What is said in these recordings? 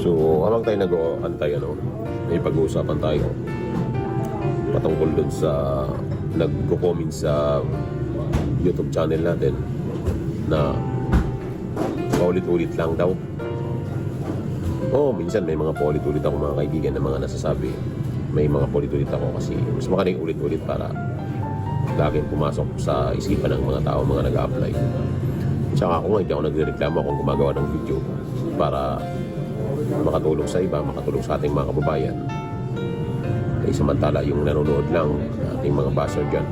So, habang tayo nag-aantay, ano, may pag-uusapan tayo patungkol dun sa nagko-comment sa YouTube channel natin na paulit-ulit lang daw. Oo, minsan may mga paulit-ulit ako mga kaibigan na mga nasasabi. May mga paulit-ulit ako kasi mas makaling ulit-ulit para laging pumasok sa isipan ng mga tao, mga nag-apply. Tsaka ako nga, hindi ako nagre-reklamo kung gumagawa ng video para makatulong sa iba, makatulong sa ating mga kababayan. Eh, samantala yung nanonood lang, ating mga baser dyan,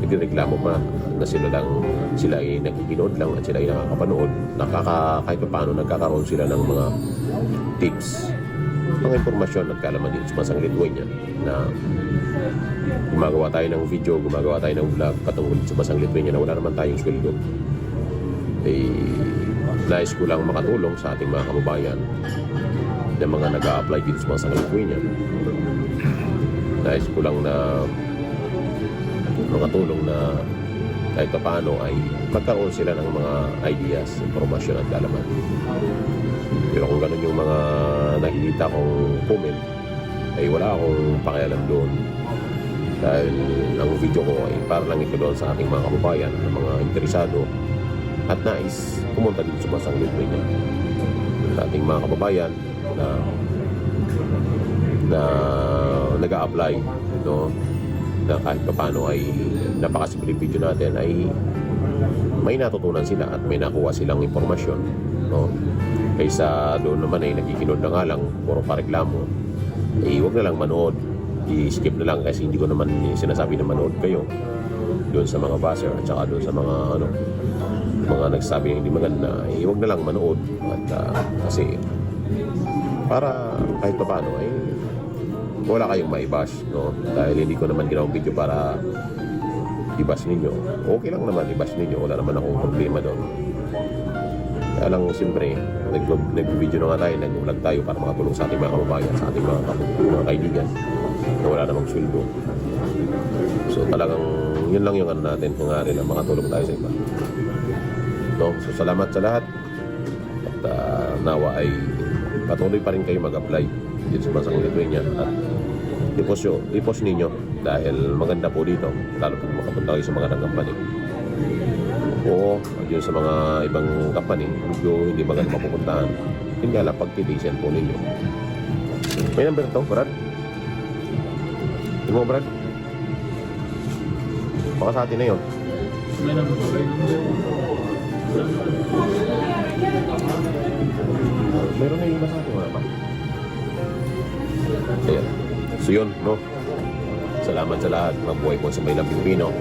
nagreklamo pa na sila lang, sila ay nagkikinood lang at sila ay nakakapanood. Nakaka, kahit pa paano, nagkakaroon sila ng mga tips, mga impormasyon at kalaman dito sa Masang Lithuania na gumagawa tayo ng video, gumagawa tayo ng vlog patungkol sa Masang Lithuania na wala naman tayong sweldo. Eh, nais ko lang makatulong sa ating mga kababayan na mga nag apply dito sa Masang Lithuania. Nais ko lang na makatulong na kahit pa paano ay magkaroon sila ng mga ideas, informasyon at kalaman. Pero kung ganun yung mga nakikita kong comment, ay wala akong pakialam doon. Dahil ang video ko ay para lang ito doon sa ating mga kababayan, ng mga interesado at nais pumunta dito sa Masang Lithuania. Sa ating mga kababayan na na nag apply no? Na kahit pa paano ay napakasimple video natin ay may natutunan sila at may nakuha silang impormasyon no? Kaysa doon naman ay nagkikinod na nga lang puro pareklamo. Eh wag na lang manood. I-skip na lang kasi hindi ko naman sinasabi na manood kayo doon sa mga buzzer at saka doon sa mga ano mga nagsasabi na hindi maganda. Eh wag na lang manood. At ah, kasi para kahit pa paano ay wala kayong maibash no? Dahil hindi ko naman ginawang video para i-bash ninyo. Okay lang naman i-bash ninyo. Wala naman akong problema doon. Kaya lang siyempre nag- nag-video na nga tayo nag-vlog tayo para makatulong sa ating mga kababayan sa ating mga, mga kaibigan na wala namang sweldo. So talagang yun lang yung ano natin kungari na makatulong tayo sa iba. No? So salamat sa lahat. At ah, nawa ay patuloy pa rin kayo mag-apply dito sa Bansang Lithuania at nyo, i-post ninyo dahil maganda po dito lalo pag makapunta kayo sa mga company o yun sa mga ibang company medyo hindi maganda mapupuntahan. Yun nga lang pagtitisan po ninyo. May number to Brad? Tingnan mo Brad? Baka sa atin na yun. May number kayo meron na yung iba sa atin wala pa Ayan. So yun, no? Salamat sa lahat. Mabuhay po sa may Pilipino.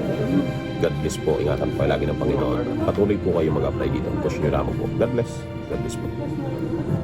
God bless po. Ingatan po lagi ng Panginoon. Patuloy po kayo mag-apply dito. Push nyo lamang po. God bless. God bless po.